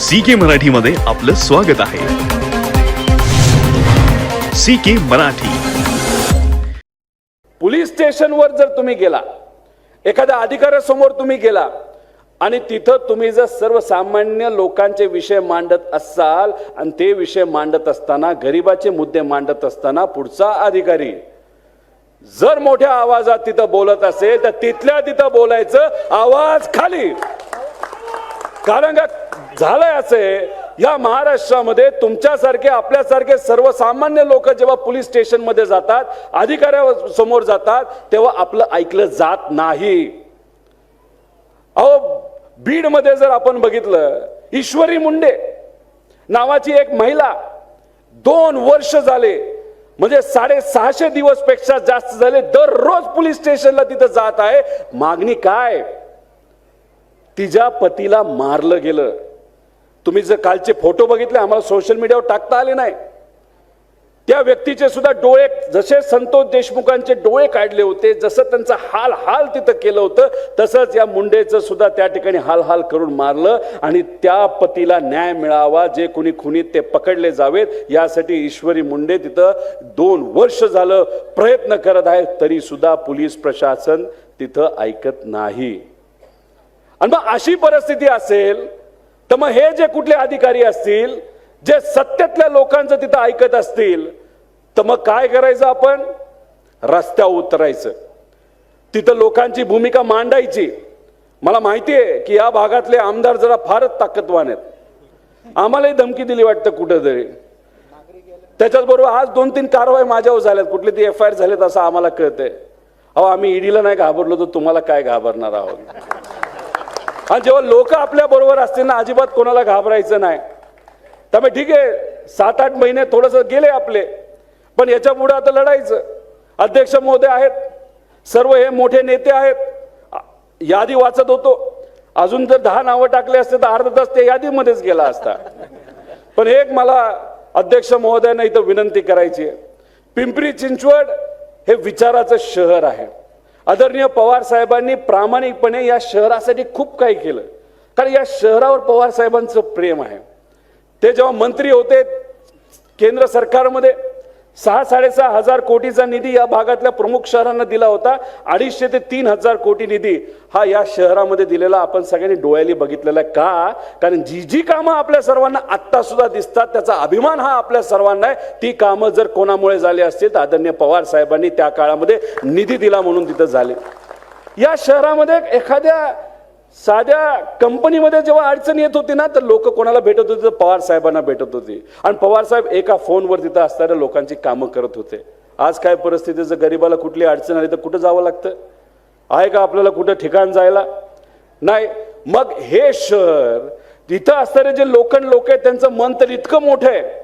C के मराठी मध्ये आपलं स्वागत आहे. सी के मराठी. पोलीस स्टेशनवर जर तुम्ही गेला एखाद्या अधिकाऱ्यासमोर तुम्ही गेला आणि तिथं तुम्ही जर सर्वसामान्य लोकांचे विषय मांडत असाल आणि ते विषय मांडत असताना गरिबाचे मुद्दे मांडत असताना पुढचा अधिकारी जर मोठ्या आवाजात तिथं बोलत असेल तर तिथल्या तिथं बोलायचं आवाज खाली. कारण का? झालंय असे. या महाराष्ट्रामध्ये तुमच्यासारखे आपल्यासारखे सर्वसामान्य लोक जेव्हा पोलीस स्टेशनमध्ये जातात अधिकाऱ्या समोर जातात तेव्हा आपलं ऐकलं जात नाही. अहो बीडमध्ये जर आपण बघितलं ईश्वरी मुंडे नावाची एक महिला दोन वर्ष झाले म्हणजे साडेसहाशे दिवसपेक्षा जास्त झाले दररोज पोलीस स्टेशनला तिथं जात आहे. मागणी काय? तिच्या पतीला मारलं गेलं. तुम्ही जर कालचे फोटो बघितले आम्हाला सोशल मीडियावर टाकता आले नाही. त्या व्यक्तीचे सुद्धा डोळे जसे संतोष देशमुखांचे डोळे काढले होते जसं त्यांचं हाल हाल तिथं केलं होतं तसंच या मुंडेचं सुद्धा त्या ठिकाणी हाल हाल करून मारलं आणि त्या पतीला न्याय मिळावा जे कोणी खुनीत ते पकडले जावेत यासाठी ईश्वरी मुंडे तिथं दोन वर्ष झालं प्रयत्न करत आहे तरी सुद्धा पोलीस प्रशासन तिथं ऐकत नाही. आणि मग अशी परिस्थिती असेल तर मग हे जे कुठले अधिकारी असतील जे सत्तेतल्या लोकांचं तिथं ऐकत असतील तर मग काय करायचं आपण? रस्त्यावर उतरायचं. तिथं लोकांची भूमिका मांडायची. मला माहिती आहे की या भागातले आमदार जरा फारच ताकदवान आहेत. आम्हालाही धमकी दिली वाटतं कुठंतरी. त्याच्याचबरोबर आज दोन तीन कारवाई माझ्यावर झाल्यात. कुठली ती एफ आय आर झालेत असं आम्हाला कळतंय. अहो आम्ही ईडीला नाही घाबरलो तर तुम्हाला काय घाबरणार आहोत? आणि जेव्हा लोक आपल्या बरोबर असतील ना अजिबात कोणाला घाबरायचं नाही. त्यामुळे ठीक आहे सात आठ महिने थोडंसं गेले आपले पण याच्यापुढे आता लढायचं. अध्यक्ष महोदय आहेत सर्व हे मोठे नेते आहेत. यादी वाचत होतो. अजून जर दहा नावं टाकले असते तर अर्धा तास ते यादीमध्येच गेला असता. पण एक मला अध्यक्ष महोदयांना इथं विनंती करायची आहे. पिंपरी चिंचवड हे विचाराचं शहर आहे. आदरणीय पवार साहेबांनी प्रामाणिकपणे या शहरासाठी खूप काही केलं. कारण या शहरावर पवार साहेबांचं प्रेम आहे. ते जेव्हा मंत्री होते केंद्र सरकारमध्ये सहा साडेसहा हजार कोटीचा निधी या भागातल्या प्रमुख शहरांना दिला होता. अडीचशे ते तीन हजार कोटी निधी हा या शहरामध्ये दिलेला आपण सगळ्यांनी डोळ्याली बघितलेला आहे. का? कारण जी जी कामं आपल्या सर्वांना आत्ता सुद्धा दिसतात त्याचा अभिमान हा आपल्या सर्वांना आहे. ती कामं जर कोणामुळे झाली असतील तर आदरणीय पवार साहेबांनी त्या काळामध्ये निधी दिला म्हणून तिथं झाले. या शहरामध्ये एखाद्या साध्या कंपनीमध्ये जेव्हा अडचण येत होती ना तर लोक कोणाला भेटत होते? तर पवार साहेबांना भेटत होती. आणि पवार साहेब एका फोनवर तिथं असणाऱ्या लोकांची कामं करत होते. आज काय परिस्थिती? जर गरीबाला कुठली अडचण आली तर कुठं जावं लागतं? आहे का आपल्याला कुठं ठिकाण जायला? नाही. मग हे शहर तिथं असणारे जे लोकण लोक आहेत त्यांचं मन तर इतकं मोठं आहे.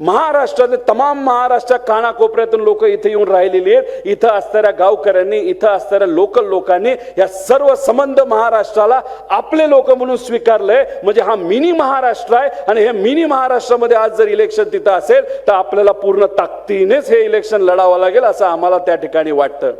महाराष्ट्रातले तमाम महाराष्ट्र कानाकोपऱ्यातून लोक इथे येऊन राहिलेली आहेत. इथं असणाऱ्या गावकऱ्यांनी इथं असणाऱ्या लोकल लोकांनी या सर्व संबंध महाराष्ट्राला आपले लोक म्हणून स्वीकारलंय. म्हणजे हा मिनी महाराष्ट्र आहे आणि हे मिनी महाराष्ट्रामध्ये आज जर इलेक्शन तिथं असेल तर आपल्याला पूर्ण ताकदीनेच हे इलेक्शन लढावं लागेल असं आम्हाला त्या ठिकाणी वाटतं.